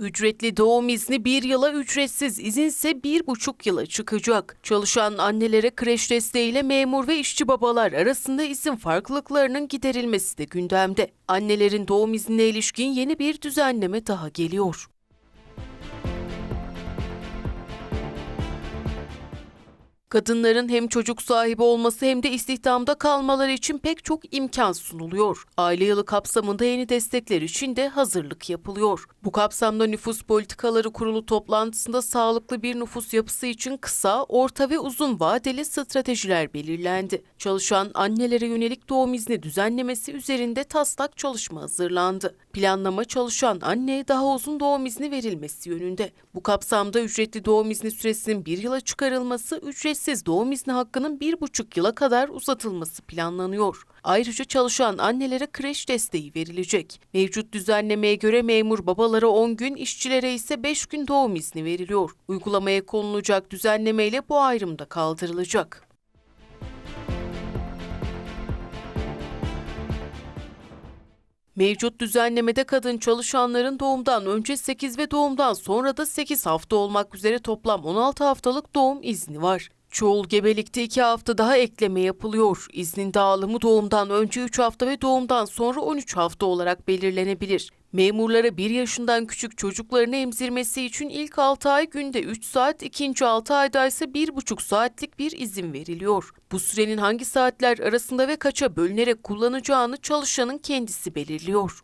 Ücretli doğum izni bir yıla ücretsiz, izinse bir buçuk yıla çıkacak. Çalışan annelere kreş desteğiyle memur ve işçi babalar arasında izin farklılıklarının giderilmesi de gündemde. Annelerin doğum iznine ilişkin yeni bir düzenleme daha geliyor. Kadınların hem çocuk sahibi olması hem de istihdamda kalmaları için pek çok imkan sunuluyor. Aile yılı kapsamında yeni destekler için de hazırlık yapılıyor. Bu kapsamda Nüfus Politikaları Kurulu toplantısında sağlıklı bir nüfus yapısı için kısa, orta ve uzun vadeli stratejiler belirlendi. Çalışan annelere yönelik doğum izni düzenlemesi üzerinde taslak çalışma hazırlandı. Planlama çalışan anneye daha uzun doğum izni verilmesi yönünde. Bu kapsamda ücretli doğum izni süresinin bir yıla çıkarılması, ücretsiz doğum izni hakkının bir buçuk yıla kadar uzatılması planlanıyor. Ayrıca çalışan annelere kreş desteği verilecek. Mevcut düzenlemeye göre memur babalara 10 gün, işçilere ise 5 gün doğum izni veriliyor. Uygulamaya konulacak düzenlemeyle bu ayrım da kaldırılacak. Mevcut düzenlemede kadın çalışanların doğumdan önce 8 ve doğumdan sonra da 8 hafta olmak üzere toplam 16 haftalık doğum izni var. Çoğul gebelikte 2 hafta daha ekleme yapılıyor. İznin dağılımı doğumdan önce 3 hafta ve doğumdan sonra 13 hafta olarak belirlenebilir. Memurlara 1 yaşından küçük çocuklarını emzirmesi için ilk 6 ay günde 3 saat, ikinci 6 ayda ise 1,5 saatlik bir izin veriliyor. Bu sürenin hangi saatler arasında ve kaça bölünerek kullanacağını çalışanın kendisi belirliyor.